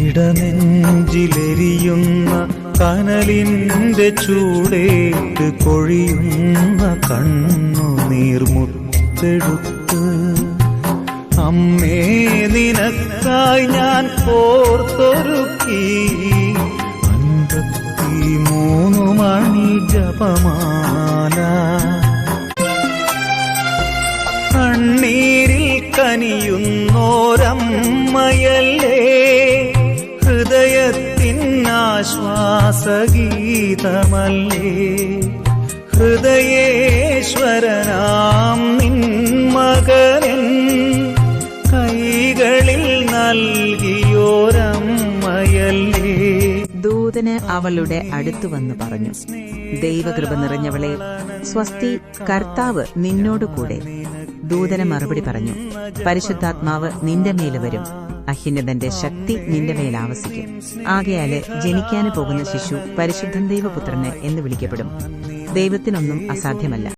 ഇടനെഞ്ചിലെരിയുന്ന കനലിന്റെ ചൂടേറ്റ് കൊഴിയുന്ന കണ്ണു നീർമുത്തെടുത്ത് അമ്മേ നിനക്കായി ഞാൻ പോർത്തൊരുക്കി അൻപത്തി മൂന്നു മണി ജപമാല. കണ്ണീരിൽ കനിയുന്നോരമ്മയല്ലേ ഹൃദയത്തിനാശ്വാസഗീതമല്ലേ ഹൃദയേശ്വരനാം നിൻ മകനൻ കൈകളിൽ നൽകിയോരമ്മയല്ലേ? ദൂതന് അവളുടെ അടുത്തു വന്ന് പറഞ്ഞു ദൈവകൃപ നിറഞ്ഞവളെ സ്വസ്തി കർത്താവ് നിന്നോടു കൂടെ ദൂതന് മറുപടി പറഞ്ഞു പരിശുദ്ധാത്മാവ് നിന്റെ മേലെ വരും. അഹ്യുന്നതന്റെ ശക്തി നിന്റെ മേൽ ആവസിക്കും. ആകയാൽ ജനിക്കാന് പോകുന്ന ശിശു പരിശുദ്ധൻ ദൈവപുത്രന് എന്ന് വിളിക്കപ്പെടും. ദൈവത്തിനൊന്നും അസാധ്യമല്ല.